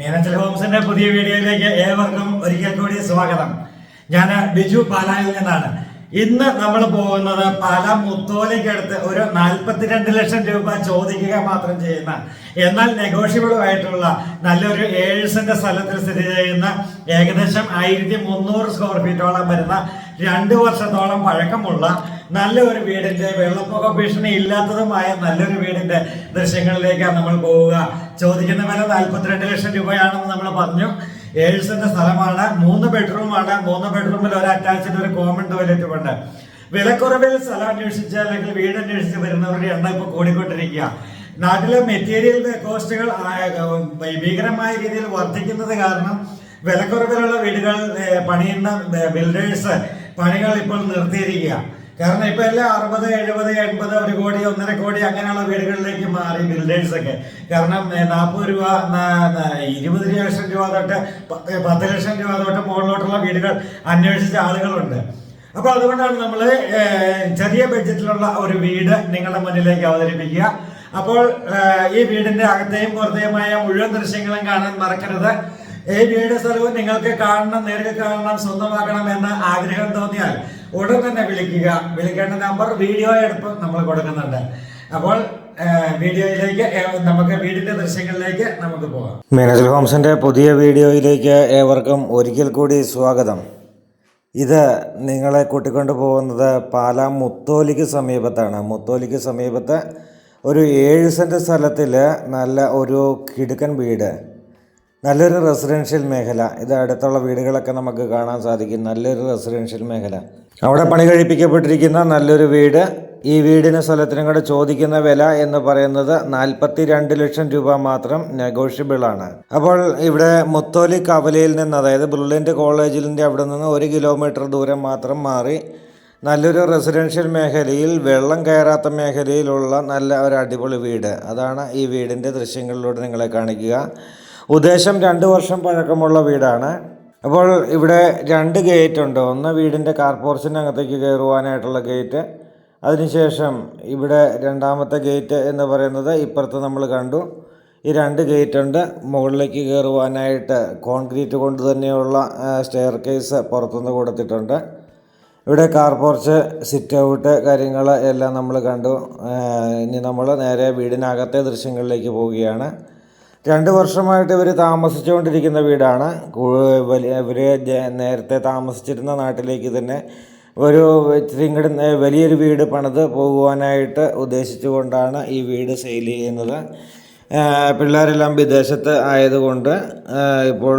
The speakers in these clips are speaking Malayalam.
മീനച്ചൽ ഹോംസിന്റെ പുതിയ വീഡിയോയിലേക്ക് ഏവർക്കും ഒരിക്കൽ കൂടി സ്വാഗതം. ഞാൻ ബിജു പാലായിൽ നിന്നാണ്. ഇന്ന് നമ്മൾ പോകുന്നത് പാല മുത്തോലിക്കടുത്ത് ഒരു നാൽപ്പത്തിരണ്ട് ലക്ഷം രൂപ ചോദിക്കുക മാത്രം ചെയ്യുന്ന എന്നാൽ നെഗോഷ്യബിളുമായിട്ടുള്ള നല്ലൊരു ഏഴ് സെന്റ് സ്ഥലത്തിൽ സ്ഥിതി ചെയ്യുന്ന ഏകദേശം ആയിരത്തി മുന്നൂറ് സ്ക്വയർ ഫീറ്റോളം വരുന്ന രണ്ട് വർഷത്തോളം പഴക്കമുള്ള നല്ല ഒരു വീടിന്റെ വെള്ളപ്പൊക്ക ഭീഷണി ഇല്ലാത്തതുമായ നല്ലൊരു വീടിന്റെ ദൃശ്യങ്ങളിലേക്കാണ് നമ്മൾ പോവുക. ചോദിക്കുന്ന വില നാൽപ്പത്തിരണ്ട് ലക്ഷം രൂപയാണെന്ന് നമ്മൾ പറഞ്ഞു. ഏഴ് സെന്റ് സ്ഥലമാണ് മൂന്ന് ബെഡ്റൂമാണ് മൂന്ന് ബെഡ്റൂമിൽ ഒരു അറ്റാച്ച്ഡ് ഒരു കോമൺ ടോയ്ലറ്റും ഉണ്ട്. വിലക്കുറവിൽ സ്ഥലം അന്വേഷിച്ച് അല്ലെങ്കിൽ വീട് അന്വേഷിച്ച് വരുന്നവരുടെ എണ്ണം ഇപ്പോൾ കൂടിക്കൊണ്ടിരിക്കുക. നാട്ടിലെ മെറ്റീരിയൽ കോസ്റ്റുകൾ ഭീകരമായ രീതിയിൽ വർദ്ധിക്കുന്നത് കാരണം വിലക്കുറവിലുള്ള വീടുകൾ പണിയുന്ന ബിൽഡേഴ്സ് പണികൾ ഇപ്പോൾ നിർത്തിയിരിക്കുക. കാരണം ഇപ്പൊ എല്ലാം അറുപത് എഴുപത് എൺപത് ഒരു കോടി ഒന്നര കോടി അങ്ങനെയുള്ള വീടുകളിലേക്ക് മാറി ബിൽഡേഴ്സ് ഒക്കെ കാരണം നാൽപ്പത് രൂപ ഇരുപത് ലക്ഷം രൂപ തൊട്ട് പത്ത് ലക്ഷം രൂപ തൊട്ട് മുകളിലോട്ടുള്ള വീടുകൾ അന്വേഷിച്ച ആളുകളുണ്ട്. അപ്പൊ അതുകൊണ്ടാണ് നമ്മൾ ചെറിയ ബഡ്ജറ്റിലുള്ള ഒരു വീട് നിങ്ങളുടെ മുന്നിലേക്ക് അവതരിപ്പിക്കുക. അപ്പോൾ ഈ വീടിന്റെ അകത്തെയും പുറത്തെയുമായ മുഴുവൻ ദൃശ്യങ്ങളും കാണാൻ മറക്കരുത്. ഈ വീട് സ്ഥലവും നിങ്ങൾക്ക് കാണണം നേരിട്ട് കാണണം സ്വന്തമാക്കണം എന്ന് ആഗ്രഹം തോന്നിയാൽ ഉടൻ തന്നെ വിളിക്കുക. വിളിക്കേണ്ട നമ്പർ വീഡിയോ എടുപ്പ് നമ്മൾ കൊടുക്കുന്നുണ്ട്. അപ്പോൾ വീഡിയോയിലേക്ക് നമുക്ക് വീടിന്റെ ദൃശ്യങ്ങളിലേക്ക് നമുക്ക് പോകാം. മീനച്ചൽ ഹോംസിന്റെ പുതിയ വീഡിയോയിലേക്ക് ഏവർക്കും ഒരിക്കൽ കൂടി സ്വാഗതം. ഇത് നിങ്ങളെ കൂട്ടിക്കൊണ്ടു പോകുന്നത് പാലാ മുത്തോലിക്ക് സമീപത്താണ്. മുത്തോലിക്ക് സമീപത്ത് ഒരു ഏഴ് സെന്റ് സ്ഥലത്തിൽ നല്ല ഒരു കിടുക്കൻ വീട്. നല്ലൊരു റെസിഡൻഷ്യൽ മേഖല. ഇത് അടുത്തുള്ള വീടുകളൊക്കെ നമുക്ക് കാണാൻ സാധിക്കും. നല്ലൊരു റെസിഡൻഷ്യൽ മേഖല. അവിടെ പണി കഴിപ്പിക്കപ്പെട്ടിരിക്കുന്ന നല്ലൊരു വീട് ഈ വീടിന് സ്ഥലത്തിനും കൂടെ ചോദിക്കുന്ന വില എന്ന് പറയുന്നത് നാൽപ്പത്തി രണ്ട് ലക്ഷം രൂപ മാത്രം നെഗോഷ്യബിൾ ആണ്. അപ്പോൾ ഇവിടെ മുത്തോലി കവലയിൽ നിന്ന് അതായത് ബ്രില്യന്റ് കോളേജിന്റെ അവിടെ നിന്ന് ഒരു കിലോമീറ്റർ ദൂരം മാത്രം മാറി നല്ലൊരു റെസിഡൻഷ്യൽ മേഖലയിൽ വെള്ളം കയറാത്ത മേഖലയിലുള്ള നല്ല ഒരു അടിപൊളി വീട്. അതാണ് ഈ വീടിന്റെ ദൃശ്യങ്ങളിലൂടെ നിങ്ങളെ കാണിക്കുക. ഉദ്ദേശം രണ്ട് വർഷം പഴക്കമുള്ള വീടാണ്. അപ്പോൾ ഇവിടെ രണ്ട് ഗേറ്റ് ഉണ്ട്. ഒന്ന് വീടിന്റെ കാർ അകത്തേക്ക് കയറുവാനായിട്ടുള്ള ഗേറ്റ് അതിനുശേഷം ഇവിടെ രണ്ടാമത്തെ ഗേറ്റ് എന്ന് പറയുന്നത് ഇപ്പുറത്ത് നമ്മൾ കണ്ടു. ഈ രണ്ട് ഗേറ്റ് ഉണ്ട്. മുകളിലേക്ക് കയറുവാനായിട്ട് കോൺക്രീറ്റ് കൊണ്ട് തന്നെയുള്ള സ്റ്റെയർ കേസ് പുറത്തുനിന്ന് കൊടുത്തിട്ടുണ്ട്. ഇവിടെ കാർ പോർച്ച് സിറ്റ് ഔട്ട് കാര്യങ്ങൾ എല്ലാം നമ്മൾ കണ്ടു. ഇനി നമ്മൾ നേരെ വീടിനകത്തെ ദൃശ്യങ്ങളിലേക്ക് പോവുകയാണ്. രണ്ട് വർഷമായിട്ട് ഇവർ താമസിച്ചുകൊണ്ടിരിക്കുന്ന വീടാണ്. ഇവർ നേരത്തെ താമസിച്ചിരുന്ന നാട്ടിലേക്ക് തന്നെ ഒരു ഇങ്ങോട്ട് വലിയൊരു വീട് പണിത് പോകുവാനായിട്ട് ഉദ്ദേശിച്ചുകൊണ്ടാണ് ഈ വീട് സെയിൽ ചെയ്യുന്നത്. പിള്ളേരെല്ലാം വിദേശത്ത് ആയതുകൊണ്ട് ഇപ്പോൾ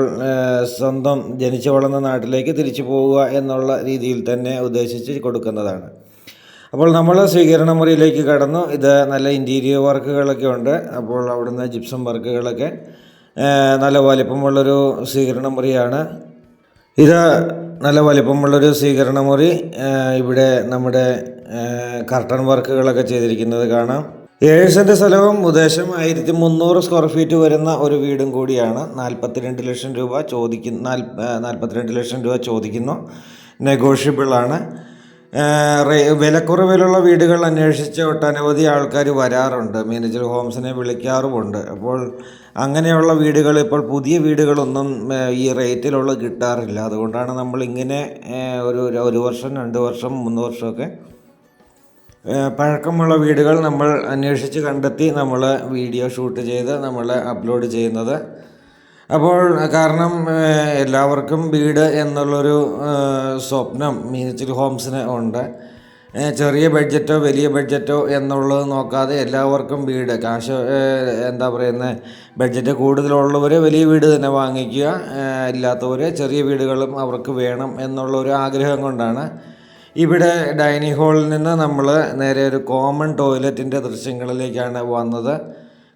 സ്വന്തം ജനിച്ചു വളർന്ന നാട്ടിലേക്ക് തിരിച്ചു പോവുക എന്നുള്ള രീതിയിൽ തന്നെ ഉദ്ദേശിച്ച് കൊടുക്കുന്നതാണ്. അപ്പോൾ നമ്മൾ സ്വീകരണ മുറിയിലേക്ക് കടന്നു. ഇത് നല്ല ഇന്റീരിയർ വർക്കുകളൊക്കെ ഉണ്ട്. അപ്പോൾ അവിടുന്ന് ജിപ്സം വർക്കുകളൊക്കെ നല്ല വലിപ്പമുള്ളൊരു സ്വീകരണ മുറിയാണ്. ഇത് നല്ല വലിപ്പമുള്ളൊരു സ്വീകരണ മുറി. ഇവിടെ നമ്മുടെ കർട്ടൺ വർക്കുകളൊക്കെ ചെയ്തിരിക്കുന്നത് കാണാം. ഏഴ് സെന്റ് സ്ഥലവും ഉദ്ദേശം ആയിരത്തി മുന്നൂറ് സ്ക്വയർ ഫീറ്റ് വരുന്ന ഒരു വീടും കൂടിയാണ്. നാൽപ്പത്തിരണ്ട് ലക്ഷം രൂപ ചോദിക്കുന്ന നാൽ നാൽപ്പത്തിരണ്ട് ലക്ഷം രൂപ ചോദിക്കുന്നു. റേ- വിലക്കുറവിലുള്ള വീടുകൾ അന്വേഷിച്ച് ഒട്ടനവധി ആൾക്കാർ വരാറുണ്ട്. മാനേജർ ഹോംസിനെ വിളിക്കാറുമുണ്ട്. അപ്പോൾ അങ്ങനെയുള്ള വീടുകൾ ഇപ്പോൾ പുതിയ വീടുകളൊന്നും ഈ റേറ്റിലുള്ള കിട്ടാറില്ല. അതുകൊണ്ടാണ് നമ്മൾ ഇങ്ങനെ ഒരു ഒരു വർഷം രണ്ട് വർഷം മൂന്ന് വർഷമൊക്കെ പഴക്കമുള്ള വീടുകൾ നമ്മൾ അന്വേഷിച്ച് കണ്ടെത്തി നമ്മൾ വീഡിയോ ഷൂട്ട് ചെയ്ത് നമ്മൾ അപ്ലോഡ് ചെയ്യുന്നത് അപ്പോൾ കാരണം എല്ലാവർക്കും വീട് എന്നുള്ളൊരു സ്വപ്നം മീനച്ചിൽ ഹോംസിന് ഉണ്ട്. ചെറിയ ബഡ്ജറ്റോ വലിയ ബഡ്ജറ്റോ എന്നുള്ളത് നോക്കാതെ എല്ലാവർക്കും വീട്. കാശ് എന്താ പറയുന്നത് ബഡ്ജറ്റ് കൂടുതലുള്ളവർ വലിയ വീട് തന്നെ വാങ്ങിക്കുക ഇല്ലാത്തവർ ചെറിയ വീടുകളും അവർക്ക് വേണം എന്നുള്ള ഒരു ആഗ്രഹം കൊണ്ടാണ്. ഇവിടെ ഡൈനിങ് ഹാളിൽ നിന്ന് നമ്മൾ നേരെ ഒരു കോമൺ ടോയ്ലറ്റിന്റെ ദൃശ്യങ്ങളിലേക്കാണ് വന്നത്.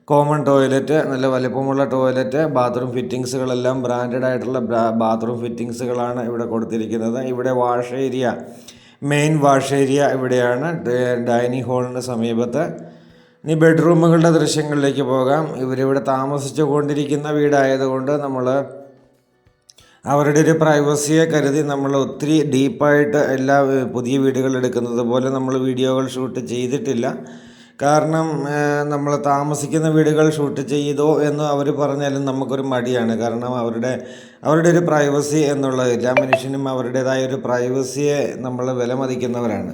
കോമൺ ടോയ്ലറ്റ് നല്ല വലിപ്പമുള്ള ടോയ്ലറ്റ് ബാത്റൂം ഫിറ്റിങ്സുകളെല്ലാം ബ്രാൻഡഡ് ആയിട്ടുള്ള ബാത്റൂം ഫിറ്റിങ്സുകളാണ് ഇവിടെ കൊടുത്തിരിക്കുന്നത്. ഇവിടെ wash area main wash area ഇവിടെയാണ് ഡൈനിങ് ഹാളിന് സമീപത്ത്. ഇനി ബെഡ്റൂമുകളുടെ ദൃശ്യങ്ങളിലേക്ക് പോകാം. ഇവരിവിടെ താമസിച്ചു കൊണ്ടിരിക്കുന്ന വീടായതുകൊണ്ട് നമ്മൾ അവരുടെ ഒരു പ്രൈവസിയെ കരുതി നമ്മൾ ഒത്തിരി ഡീപ്പായിട്ട് എല്ലാ പുതിയ വീടുകൾ എടുക്കുന്നത് പോലെ നമ്മൾ വീഡിയോകൾ ഷൂട്ട് ചെയ്തിട്ടില്ല. കാരണം നമ്മൾ താമസിക്കുന്ന വീടുകൾ ഷൂട്ട് ചെയ്തോ എന്ന് അവർ പറഞ്ഞാലും നമുക്കൊരു മടിയാണ്. കാരണം അവരുടെ അവരുടെ ഒരു പ്രൈവസി എന്നുള്ളത് എല്ലാ മനുഷ്യനും അവരുടേതായ ഒരു പ്രൈവസിയെ നമ്മൾ വിലമതിക്കുന്നവരാണ്.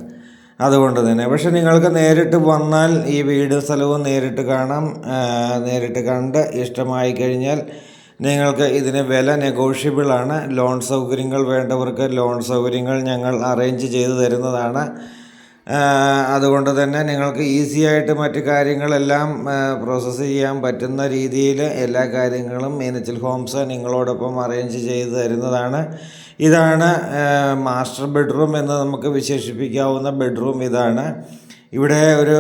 അതുകൊണ്ട് തന്നെ. പക്ഷെ നിങ്ങൾക്ക് നേരിട്ട് വന്നാൽ ഈ വീട് സ്ഥലവും നേരിട്ട് കാണാം. നേരിട്ട് കണ്ട് ഇഷ്ടമായി കഴിഞ്ഞാൽ നിങ്ങൾക്ക് ഇതിന് വില നെഗോഷ്യബിളാണ്. ലോൺ സൗകര്യങ്ങൾ വേണ്ടവർക്ക് ലോൺ സൗകര്യങ്ങൾ ഞങ്ങൾ അറേഞ്ച് ചെയ്തു തരുന്നതാണ്. അതുകൊണ്ട് തന്നെ നിങ്ങൾക്ക് ഈസി ആയിട്ട് മറ്റു കാര്യങ്ങളെല്ലാം പ്രോസസ്സ് ചെയ്യാൻ പറ്റുന്ന രീതിയിൽ എല്ലാ കാര്യങ്ങളും മീനച്ചിൽ ഹോംസ് നിങ്ങളോടൊപ്പം അറേഞ്ച് ചെയ്ത് തരുന്നതാണ്. ഇതാണ് മാസ്റ്റർ ബെഡ്റൂം എന്ന് നമുക്ക് വിശേഷിപ്പിക്കാവുന്ന ബെഡ്റൂം ഇതാണ്. ഇവിടെ ഒരു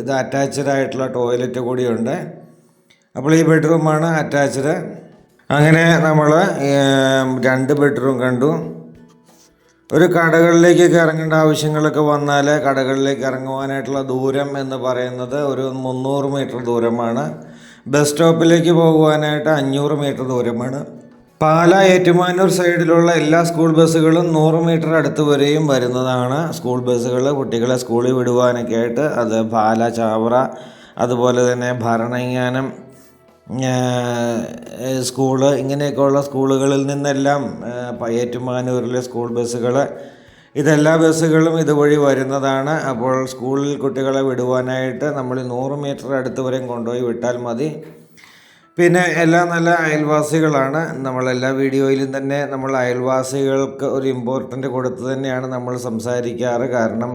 ഇത് അറ്റാച്ച്ഡ് ആയിട്ടുള്ള ടോയ്ലറ്റ് കൂടിയുണ്ട്. അപ്പോൾ ഈ ബെഡ്റൂമാണ് അറ്റാച്ച്ഡ് അങ്ങനെ നമ്മൾ രണ്ട് ബെഡ്റൂം കണ്ടു. ഒരു കടകളിലേക്കൊക്കെ ഇറങ്ങേണ്ട ആവശ്യങ്ങളൊക്കെ വന്നാൽ കടകളിലേക്ക് ഇറങ്ങുവാനായിട്ടുള്ള ദൂരം എന്ന് പറയുന്നത് ഒരു മുന്നൂറ് മീറ്റർ ദൂരമാണ്. ബസ് സ്റ്റോപ്പിലേക്ക് പോകുവാനായിട്ട് അഞ്ഞൂറ് മീറ്റർ ദൂരമാണ്. പാല ഏറ്റുമാനൂർ സൈഡിലുള്ള എല്ലാ സ്കൂൾ ബസ്സുകളും നൂറ് മീറ്റർ അടുത്ത് വരെയും വരുന്നതാണ്. സ്കൂൾ ബസ്സുകൾ കുട്ടികളെ സ്കൂളിൽ വിടുവാനൊക്കെ ആയിട്ട് അത് പാല ചാവറ അതുപോലെ തന്നെ ഭരണങ്ങാനം സ്കൂൾ ഇങ്ങനെയൊക്കെയുള്ള സ്കൂളുകളിൽ നിന്നെല്ലാം ഏറ്റുമാനൂരിലെ സ്കൂൾ ബസ്സുകൾ ഇതെല്ലാ ബസ്സുകളും ഇതുവഴി വരുന്നതാണ്. അപ്പോൾ സ്കൂളിൽ കുട്ടികളെ വിടുവാനായിട്ട് നമ്മൾ നൂറ് മീറ്റർ അടുത്ത് വരെയും കൊണ്ടുപോയി വിട്ടാൽ മതി. പിന്നെ എല്ലാ നല്ല അയൽവാസികളാണ്. നമ്മളെല്ലാ വീഡിയോയിലും തന്നെ നമ്മൾ അയൽവാസികൾക്ക് ഒരു ഇമ്പോർട്ടന്റ് കൊടുത്ത് തന്നെയാണ് നമ്മൾ സംസാരിക്കാറ്. കാരണം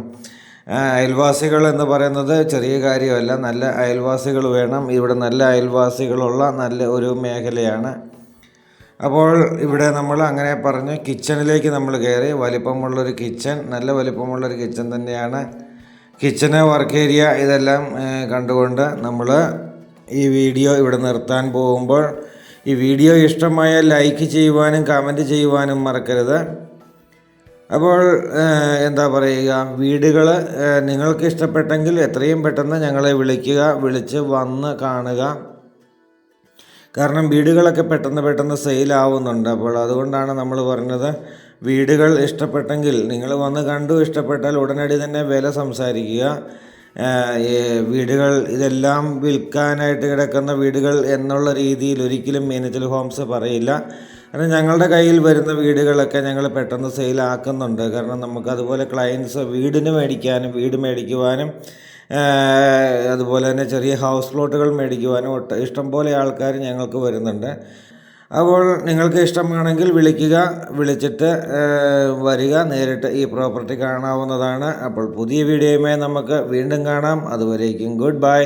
അയൽവാസികൾ എന്ന് പറയുന്നത് ചെറിയ കാര്യമല്ല. നല്ല അയൽവാസികൾ വേണം. ഇവിടെ നല്ല അയൽവാസികളുള്ള നല്ല ഒരു മേഖലയാണ്. അപ്പോൾ ഇവിടെ നമ്മൾ അങ്ങനെ പറഞ്ഞു കിച്ചണിലേക്ക് നമ്മൾ കയറി. വലിപ്പമുള്ളൊരു കിച്ചൺ നല്ല വലിപ്പമുള്ളൊരു കിച്ചൺ തന്നെയാണ്. കിച്ചണ് വർക്ക് ഏരിയ ഇതെല്ലാം കണ്ടുകൊണ്ട് നമ്മൾ ഈ വീഡിയോ ഇവിടെ നിർത്താൻ പോകുമ്പോൾ ഈ വീഡിയോ ഇഷ്ടമായ ലൈക്ക് ചെയ്യുവാനും കമന്റ് ചെയ്യുവാനും മറക്കരുത്. അപ്പോൾ എന്താ പറയുക വീടുകൾ നിങ്ങൾക്ക് ഇഷ്ടപ്പെട്ടെങ്കിൽ എത്രയും പെട്ടെന്ന് ഞങ്ങളെ വിളിക്കുക വിളിച്ച് വന്ന് കാണുക. കാരണം വീടുകളൊക്കെ പെട്ടെന്ന് പെട്ടെന്ന് സെയിലാവുന്നുണ്ട്. അപ്പോൾ അതുകൊണ്ടാണ് നമ്മൾ പറഞ്ഞത് വീടുകൾ ഇഷ്ടപ്പെട്ടെങ്കിൽ നിങ്ങൾ വന്ന് കണ്ടു ഇഷ്ടപ്പെട്ടാൽ ഉടനടി തന്നെ വില സംസാരിക്കുക. വീടുകൾ ഇതെല്ലാം വിൽക്കാനായിട്ട് കിടക്കുന്ന വീടുകൾ എന്നുള്ള രീതിയിൽ ഒരിക്കലും മീനച്ചൽ ഹോംസ് പറയില്ല. കാരണം ഞങ്ങളുടെ കയ്യിൽ വരുന്ന വീടുകളൊക്കെ ഞങ്ങൾ പെട്ടെന്ന് സെയിലാക്കുന്നുണ്ട് കാരണം നമുക്ക് അതുപോലെ ക്ലയൻസ് വീടിന് മേടിക്കാനും വീട് മേടിക്കുവാനും അതുപോലെ തന്നെ ചെറിയ ഹൗസ് പ്ലോട്ടുകൾ മേടിക്കുവാനും ഒട്ട ഇഷ്ടംപോലെ ആൾക്കാർ ഞങ്ങൾക്ക് വരുന്നുണ്ട്. അപ്പോൾ നിങ്ങൾക്ക് ഇഷ്ടമാണെങ്കിൽ വിളിക്കുക വിളിച്ചിട്ട് വരിക നേരിട്ട് ഈ പ്രോപ്പർട്ടി കാണാവുന്നതാണ്. അപ്പോൾ പുതിയ വീഡിയോയുമായി നമുക്ക് വീണ്ടും കാണാം. അതുവരേക്കും ഗുഡ് ബൈ